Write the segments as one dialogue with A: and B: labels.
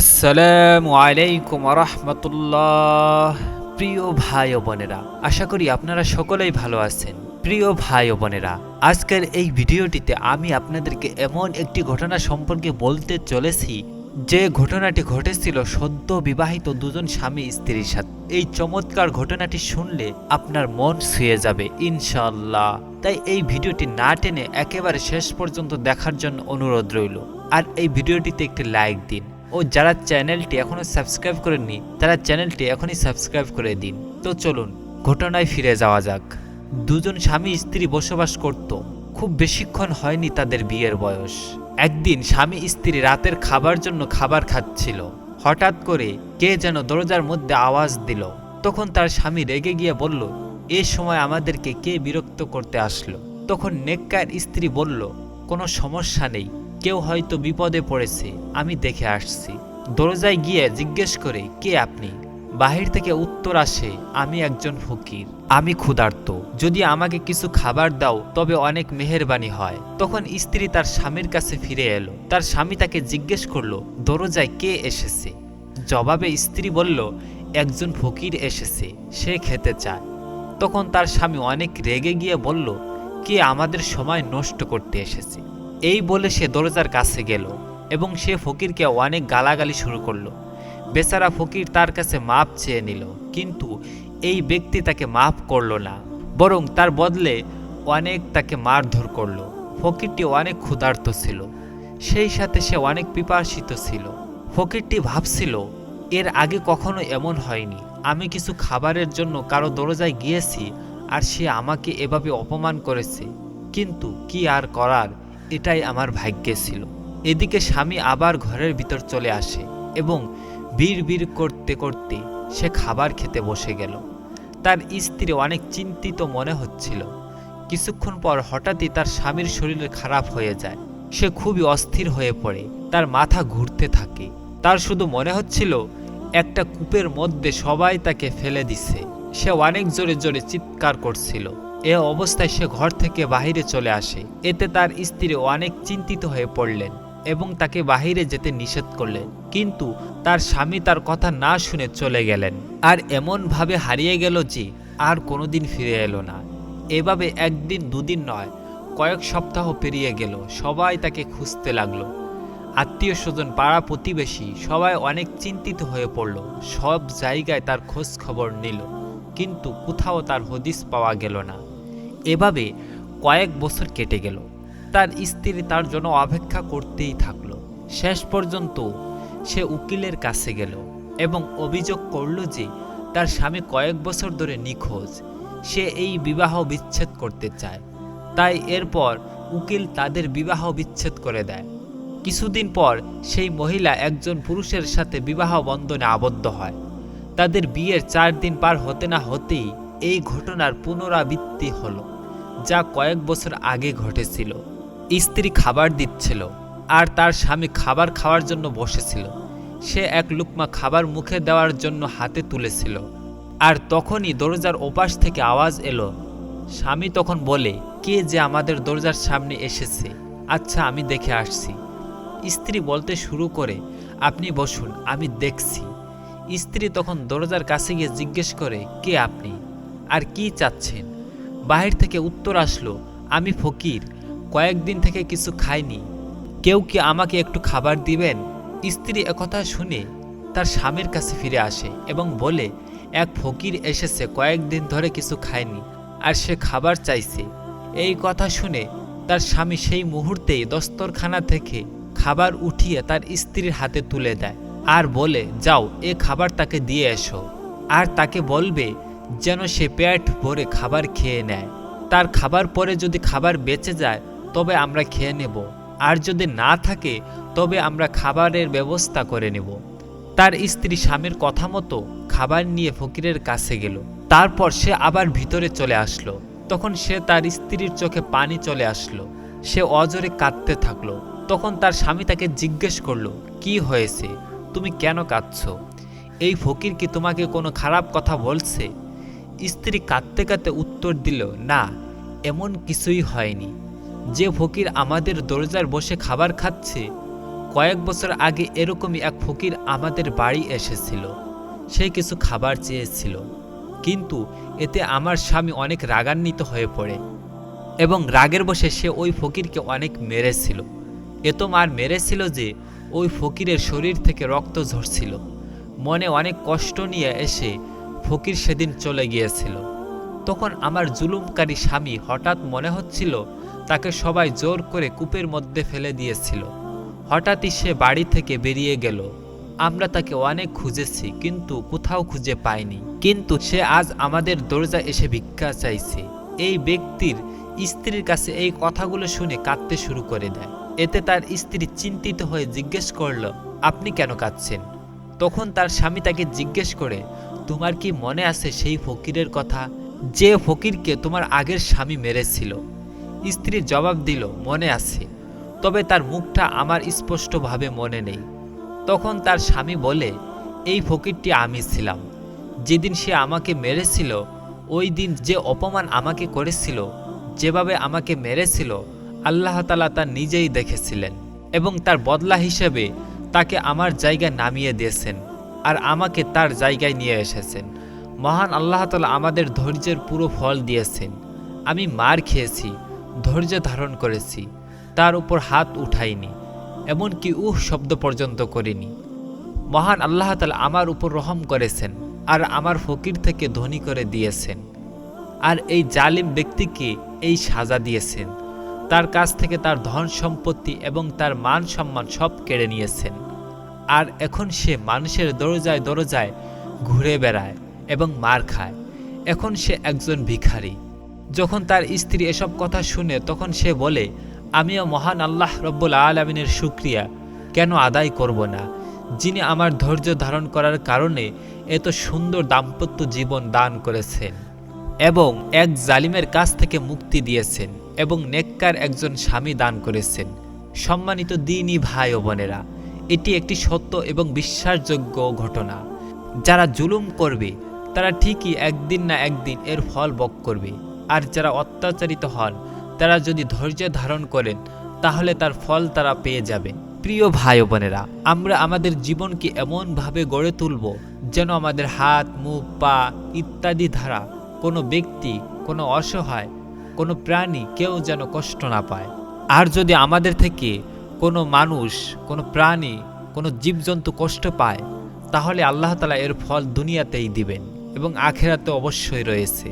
A: আসসালামু আলাইকুম রহমতুল্লাহ প্রিয় ভাই ও বোনেরা, আশা করি আপনারা সকলেই ভালো আছেন। প্রিয় ভাই ও বোনেরা, আজকের এই ভিডিওটিতে আমি আপনাদেরকে এমন একটি ঘটনা সম্পর্কে বলতে চলেছি, যে ঘটনাটি ঘটেছিল সদ্য বিবাহিত দুজন স্বামী স্ত্রীর সাথে। এই চমৎকার ঘটনাটি শুনলে আপনার মন ছুঁয়ে যাবে ইনশাল্লাহ তাই এই ভিডিওটি না টেনে একেবারে শেষ পর্যন্ত দেখার জন্য অনুরোধ রইল। আর এই ভিডিওটিতে একটি লাইক দিন ও যারা চ্যানেলটি এখনও সাবস্ক্রাইব করেননি, তারা চ্যানেলটি এখনই সাবস্ক্রাইব করে দিন। তো চলুন, ঘটনায় ফিরে যাওয়া যাক। দুজন স্বামী স্ত্রী বসবাস করত। খুব বেশিক্ষণ হয়নি তাদের বিয়ের বয়স। একদিন স্বামী স্ত্রী রাতের খাবার জন্য খাবার খাচ্ছিল। হঠাৎ করে কে যেন দরজার মধ্যে আওয়াজ দিল। তখন তার স্বামী রেগে গিয়ে বলল, এ সময় আমাদেরকে কে বিরক্ত করতে আসলো? তখন নেককার স্ত্রী বলল, কোনো সমস্যা নেই। কেউ হয়তো বিপদে পড়েছে, আমি দেখে আসছি। দরজায় গিয়ে জিজ্ঞেস করে, কে আপনি? বাহির থেকে উত্তর আসে, আমি একজন ফকির। আমি ক্ষুধার্ত। যদি আমাকে কিছু খাবার দাও, তবে অনেক মেহেরবানি হয়। তখন স্ত্রী তার স্বামীর কাছে ফিরে এলো। তার স্বামী তাকে জিজ্ঞেস করল, দরজায় কে এসেছে? জবাবে স্ত্রী বলল, একজন ফকির এসেছে, সে খেতে চায়। তখন তার স্বামী অনেক রেগে গিয়ে বলল, কে আমাদের সময় নষ্ট করতে এসেছে? এই বলে সে দরজার কাছে গেল এবং সে ফকিরকে অনেক গালাগালি শুরু করল। বেচারা ফকির তার কাছে মাপ চেয়ে নিল, কিন্তু এই ব্যক্তি তাকে মাফ করল না, বরং তার বদলে অনেক তাকে মারধর করল। ফকিরটি অনেক ক্ষুধার্ত ছিল, সেই সাথে সে অনেক পিপাসিত ছিল। ফকিরটি ভাবছিল, এর আগে কখনো এমন হয়নি। আমি কিছু খাবারের জন্য কারও দরজায় গিয়েছি আর সে আমাকে এভাবে অপমান করেছে। কিন্তু কি আর করার? এটাই আমার ভাগ্যে ছিল। এদিকে স্বামী আবার ঘরের ভিতর চলে আসে এবং বীর বীর করতে করতে সে খাবার খেতে বসে গেল। তার স্ত্রী অনেক চিন্তিত মনে হচ্ছিল। কিছুক্ষণ পর হঠাৎই তার স্বামীর শরীর খারাপ হয়ে যায়। সে খুবই অস্থির হয়ে পড়ে, তার মাথা ঘুরতে থাকে। তার শুধু মনে হচ্ছিল, একটা কূপের মধ্যে সবাই তাকে ফেলে দিছে। সে অনেক জোরে জোরে চিৎকার করছিল। এ অবস্থায় সে ঘর থেকে বাহিরে চলে আসে। এতে তার স্ত্রী অনেক চিন্তিত হয়ে পড়লেন এবং তাকে বাহিরে যেতে নিষেধ করলেন। কিন্তু তার স্বামী তার কথা না শুনে চলে গেলেন। আর এমনভাবে হারিয়ে গেল যে আর কোনোদিন ফিরে এলো না। এভাবে একদিন, দুদিন নয়, কয়েক সপ্তাহ পেরিয়ে গেল। সবাই তাকে খুঁজতে লাগল। আত্মীয় স্বজন, পাড়া প্রতিবেশী, সবাই অনেক চিন্তিত হয়ে পড়ল। সব জায়গায় তার খোঁজ খবর নিল। কিন্তু কোথাও তার হদিস পাওয়া গেল না। এভাবে কয়েক বছর কেটে গেল। তার স্ত্রী তার জন্য অপেক্ষা করতেই থাকল। শেষ পর্যন্ত সে উকিলের কাছে গেল এবং অভিযোগ করল যে তার স্বামী কয়েক বছর ধরে নিখোঁজ। সে এই বিবাহ বিচ্ছেদ করতে চায়। তাই এরপর উকিল তাদের বিবাহ বিচ্ছেদ করে দেয়। কিছুদিন পর সেই মহিলা একজন পুরুষের সাথে বিবাহ বন্ধনে আবদ্ধ হয়। তাদের বিয়ের চার দিন পার হতে না হতেই এই ঘটনার পুনরাবৃত্তি হলো। যা কয়েক বছর আগে ঘটেছিল। স্ত্রী খাবার দিচ্ছিল আর তার স্বামী খাবার খাওয়ার জন্য বসেছিল। সে এক লুকমা খাবার মুখে দেওয়ার জন্য হাতে তুলেছিল। আর তখনই দরজার ওপাশ থেকে আওয়াজ এলো। স্বামী তখন বলে, কে যে আমাদের দরজার সামনে এসেছে? আচ্ছা আমি দেখে আসছি। স্ত্রী বলতে শুরু করে, আপনি বসুন, আমি দেখছি। স্ত্রী তখন দরজার কাছে গিয়ে জিজ্ঞেস করে, কে আপনি? আর কি চাচ্ছেন? বাহির থেকে উত্তর আসলো, আমি ফকির, কয়েকদিন থেকে কিছু খাইনি। কেউ কি আমাকে একটু খাবার দিবেন? স্ত্রী একথা শুনে তার স্বামীর কাছে ফিরে আসে এবং বলে, এক ফকির এসেছে, কয়েকদিন ধরে কিছু খায়নি আর সে খাবার চাইছে। এই কথা শুনে তার স্বামী সেই মুহূর্তেই দস্তরখানা থেকে খাবার উঠিয়ে তার স্ত্রীর হাতে তুলে দেয়। আর বলে, যাও, এ খাবার তাকে দিয়ে এসো। আর তাকে বলবে যেন সে পেট ভরে খাবার খেয়ে নেয়। তার খাবার পরে যদি খাবার বেঁচে যায়, তবে আমরা খেয়ে নেব। আর যদি না থাকে, তবে আমরা খাবারের ব্যবস্থা করে নেব। তার স্ত্রী স্বামীর কথা মতো খাবার নিয়ে ফকিরের কাছে গেল। তারপর সে আবার ভিতরে চলে আসলো। তখন সে তার স্ত্রীর চোখে পানি চলে আসলো। সে অজরে কাঁদতে থাকল। তখন তার স্বামী তাকে জিজ্ঞেস করল, কি হয়েছে? তুমি কেন কাঁদছ? এই ফকির কি তোমাকে কোনো খারাপ কথা বলছে? স্ত্রী কাঁদতে কাঁদতে উত্তর দিল, না, এমন কিছুই হয়নি। যে ফকির আমাদের দরজার বসে খাবার খাচ্ছে, কয়েক বছর আগে এরকমই এক ফকির আমাদের বাড়ি এসেছিল। সে কিছু খাবার চেয়েছিল। কিন্তু এতে আমার স্বামী অনেক রাগান্বিত হয়ে পড়ে এবং রাগের বসে সে ওই ফকিরকে অনেক মেরেছিল। এত মার মেরেছিল যে, ওই ফকিরের শরীর থেকে রক্ত ঝরছিল। মনে অনেক কষ্ট নিয়ে এসে ফকির সেদিন চলে গিয়েছিল। তখন আমার জুলুমকারী স্বামী হঠাৎ মনে হচ্ছিল তাকে সবাই জোর করে কূপের মধ্যে ফেলে দিয়েছিল। হঠাৎই সে বাড়ি থেকে বেরিয়ে গেল। আমরা তাকে অনেক খুঁজেছি, কিন্তু কোথাও খুঁজে পাইনি। কিন্তু সে আজ আমাদের দরজা এসে ভিক্ষা চাইছে। এই ব্যক্তির স্ত্রীর কাছে এই কথাগুলো শুনে কাঁদতে শুরু করে দেয়। এতে তার স্ত্রী চিন্তিত হয়ে জিজ্ঞেস করল, আপনি কেন কাঁদছেন? তখন তার স্বামী তাকে জিজ্ঞেস করে তোমার কি মনে আছে সেই ফকিরের কথা? যে ফকিরকে তোমার আগের স্বামী মেরেছিল। স্ত্রী জবাব দিল, মনে আছে। তবে তার মুখটা আমার স্পষ্টভাবে মনে নেই। তখন তার স্বামী বলে, এই ফকিরটি আমি ছিলাম। যেদিন সে আমাকে মেরেছিল, ওই দিন যে অপমান আমাকে করেছিল, যেভাবে আমাকে মেরেছিল, আল্লাহ তালা তা নিজেই দেখেছিলেন এবং তার বদলা হিসেবে তাকে আমার জায়গায় নামিয়ে দিয়েছেন। আর আমাকে তার জায়গায় নিয়ে এসেছেন। মহান আল্লাহ তালা আমাদের ধৈর্যের পুরো ফল দিয়েছেন। আমি মার খেয়েছি, ধৈর্য ধারণ করেছি, তার উপর হাত উঠাইনি, এমনকি উহ শব্দ পর্যন্ত করিনি। মহান আল্লাহ তালা আমার উপর রহম করেছেন আর আমার ফকির থেকে ধনী করে দিয়েছেন। আর এই জালিম ব্যক্তিকে এই সাজা দিয়েছেন। তার কাছ থেকে তার ধন সম্পত্তি এবং তার মান সম্মান সব কেড়ে নিয়েছেন। আর এখন সে মানুষের দরজায় দরজায় ঘুরে বেড়ায় এবং মার খায়। এখন সে একজন ভিখারি। যখন তার স্ত্রী এসব কথা শুনে, তখন সে বলে, আমিও মহান আল্লাহ রব্বুল আলমিনের শুক্রিয়া। কেন আদায় করব না? যিনি আমার ধৈর্য ধারণ করার কারণে এত সুন্দর দাম্পত্য জীবন দান করেছেন এবং এক জালিমের কাছ থেকে মুক্তি দিয়েছেন এবং নেককার একজন স্বামী দান করেছেন। সম্মানিত দিনই ভাই ও বোনেরা এটি একটি সত্য এবং বিশ্বাসযোগ্য ঘটনা। যারা জুলুম করবে, তারা ঠিকই একদিন না একদিন এর ফল বক করবে। আর যারা অত্যাচারিত হন, তারা যদি ধৈর্য ধারণ করেন, তাহলে তার ফল তারা পেয়ে যাবেন প্রিয় ভাই বোনেরা, আমরা আমাদের জীবনকে এমনভাবে গড়ে তুলব যেন আমাদের হাত, মুখ, পা ইত্যাদি ধারা কোনো ব্যক্তি, কোনো অসহায়, কোনো প্রাণী কেউ যেন কষ্ট না পায়। আর যদি আমাদের থেকে কোনো মানুষ, কোনো প্রাণী, কোনো জীবজন্তু কষ্ট পায়, তাহলে আল্লাহ তালা এর ফল দুনিয়াতেই দিবেন এবং আখেরাতে অবশ্যই রয়েছে।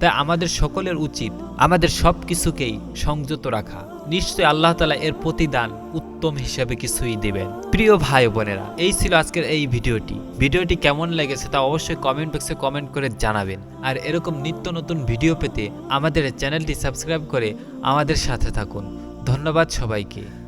A: তাই আমাদের সকলের উচিত আমাদের সব কিছুকেই সংযত রাখা। নিশ্চয়ই আল্লাহ তালা এর প্রতিদান উত্তম হিসাবে কিছুই দেবেন। প্রিয় ভাই বোনেরা, এই ছিল আজকের এই ভিডিওটি। ভিডিওটি কেমন লেগেছে তা অবশ্যই কমেন্ট বক্সে কমেন্ট করে জানাবেন। আর এরকম নিত্য নতুন ভিডিও পেতে আমাদের চ্যানেলটি সাবস্ক্রাইব করে আমাদের সাথে থাকুন। ধন্যবাদ সবাইকে।